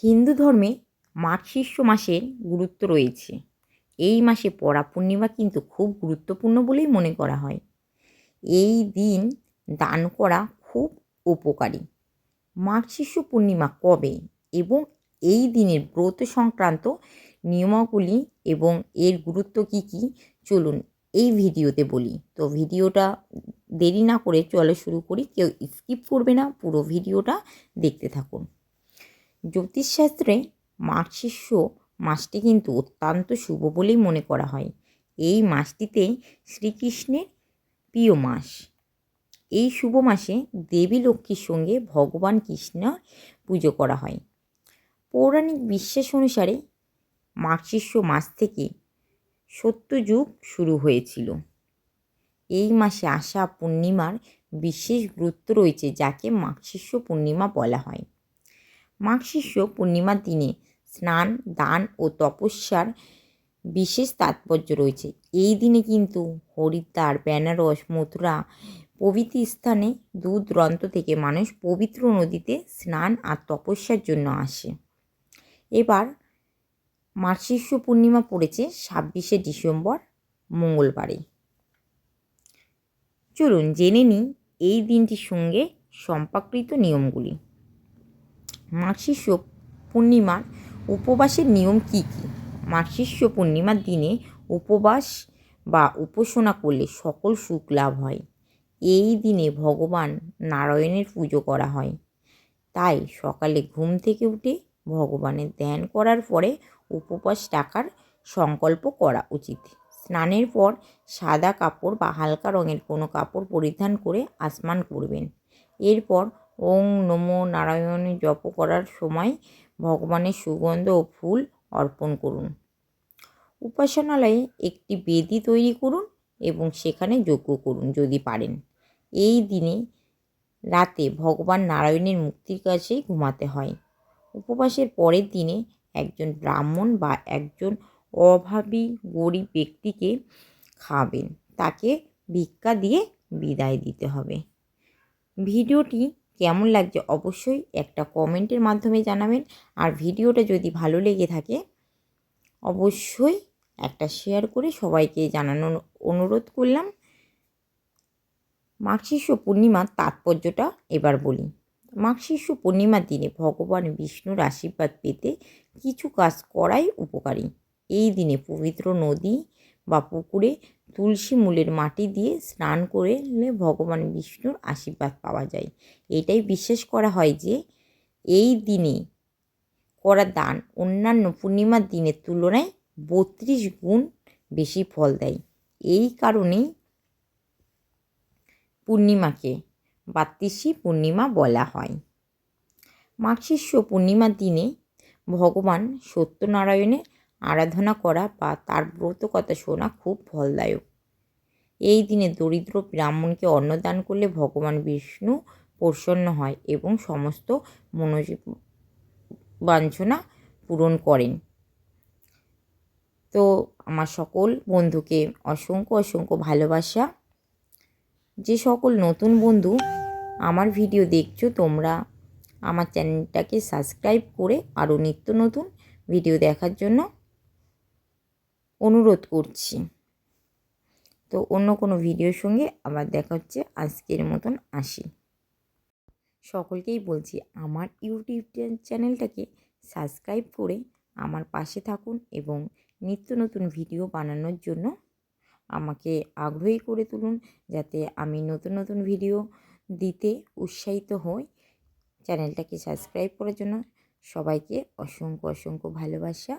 হিন্দু ধর্মে মাঘ শীর্ষ মাসের গুরুত্ব রয়েছে। এই মাসে পড়া পূর্ণিমা কিন্তু খুব গুরুত্বপূর্ণ বলেই মনে করা হয়। এই দিন দান করা খুব উপকারী। মাঘ শীর্ষ পূর্ণিমা কবে এবং এই দিনের ব্রত সংক্রান্ত নিয়মাবলী এবং এর গুরুত্ব কী কী? চলুন এই ভিডিওতে বলি। তো ভিডিওটা দেরি না করে চলো শুরু করি, কেউ স্কিপ করবে না, পুরো ভিডিওটা দেখতে থাকুন। জ্যোতিষশাস্ত্রে মাঘ শীর্ষ মাসটি কিন্তু অত্যন্ত শুভ বলেই মনে করা হয়। এই মাসটিতে শ্রীকৃষ্ণের প্রিয় মাস। এই শুভ মাসে দেবী লক্ষ্মীর সঙ্গে ভগবান কৃষ্ণ পুজো করা হয়। পৌরাণিক বিশ্বাস অনুসারে শীর্ষ মাস থেকে সত্যযুগ শুরু হয়েছিল। এই মাসে আসা পূর্ণিমার বিশেষ গুরুত্ব রয়েছে, যাকে মাঘশীর্ষ পূর্ণিমা বলা হয়। মাঘশীর্ষ পূর্ণিমার দিনে স্নান, দান ও তপস্যার বিশেষ তাৎপর্য রয়েছে। এই দিনে কিন্তু হরিদ্বার, বেনারস, মথুরা প্রভৃতি স্থানে দূর দূরান্ত থেকে মানুষ পবিত্র নদীতে স্নান আর তপস্যার জন্য আসে। এবার মার্গশীর্ষ পূর্ণিমা পড়েছে ছাব্বিশে ডিসেম্বর, মঙ্গলবারে। চলুন জেনে নিই এই দিনটির সঙ্গে সম্পর্কিত নিয়মগুলি। মার্গশীর্ষ পূর্ণিমার উপবাসের নিয়ম কী কী? মার্গশীর্ষ পূর্ণিমার দিনে উপবাস বা উপাসনা করলে সকল সুখ লাভ হয়। এই দিনে ভগবান নারায়ণের পুজো করা হয়। তাই সকালে ঘুম থেকে উঠে ভগবানের ধ্যান করার পরে উপবাস রাখার সংকল্প করা উচিত। স্নানের পর সাদা কাপড় বা হালকা রঙের কোনো কাপড় পরিধান করে আসমান করবেন। এরপর ওং নমো নারায়ণ জপ করার সময় ভগবানের সুগন্ধ ও ফুল অর্পণ করুন। উপাসনালয়ে একটি বেদি তৈরি করুন এবং সেখানে যজ্ঞ করুন যদি পারেন। এই দিনে রাতে ভগবান নারায়ণের মুক্তির কাছেই ঘুমাতে হয়। উপবাসের পরের দিনে একজন ব্রাহ্মণ বা একজন অভাবী গরিব ব্যক্তিকে খাবেন। তাকে ভিক্ষা দিয়ে বিদায় দিতে হবে। ভিডিওটি কেমন লাগছে অবশ্যই একটা কমেন্টের মাধ্যমে জানাবেন। আর ভিডিওটা যদি ভালো লেগে থাকে, অবশ্যই একটা শেয়ার করে সবাইকে জানানোর অনুরোধ করলাম। মাঘশীর্ষ পূর্ণিমার তাৎপর্যটা এবার বলি। মাঘশীর্ষ পূর্ণিমার দিনে ভগবান বিষ্ণুর আশীর্বাদ পেতে কিছু কাজ করাই উপকারী। এই দিনে পবিত্র নদী বা পুকুরে তুলসী মূলের মাটি দিয়ে স্নান করলে ভগবান বিষ্ণুর আশীর্বাদ পাওয়া যায়। এটাই বিশ্বাস করা হয় যে এই দিনে করা দান অন্যান্য পূর্ণিমার দিনের তুলনায় বত্রিশ গুণ বেশি ফল দেয়। এই কারণেই পূর্ণিমাকে বাত্রিশী পূর্ণিমা বলা হয়। মাঘশীর্ষ পূর্ণিমার দিনে ভগবান সত্যনারায়ণের আরাধনা করা বা তার ব্রত কথা শোনা খুব ফলদায়ক। এই দিনে দরিদ্র ব্রাহ্মণকে অন্নদান করলে ভগবান বিষ্ণু প্রসন্ন হয় এবং সমস্ত মনোজ বাঞ্ছনা পূরণ করেন। তো আমার সকল বন্ধুকে অসংখ্য অসংখ্য ভালোবাসা। যে সকল নতুন বন্ধু আমার ভিডিও দেখছ, তোমরা আমার চ্যানেলটাকে সাবস্ক্রাইব করে আরও নিত্য নতুন ভিডিও দেখার জন্য অনুরোধ করছি। তো অন্য কোনো ভিডিওর সঙ্গে আবার দেখা হচ্ছে আজকের মতন আসি। সকলকেই বলছি আমার ইউটিউব চ্যানেলটাকে সাবস্ক্রাইব করে আমার পাশে থাকুন এবং নিত্য নতুন ভিডিও বানানোর জন্য আমাকে আগ্রহী করে তুলুন যাতে আমি নতুন নতুন ভিডিও দিতে উৎসাহিত হই। চ্যানেলটাকে সাবস্ক্রাইব করার জন্য সবাইকে অসংখ্য অসংখ্য ভালোবাসা।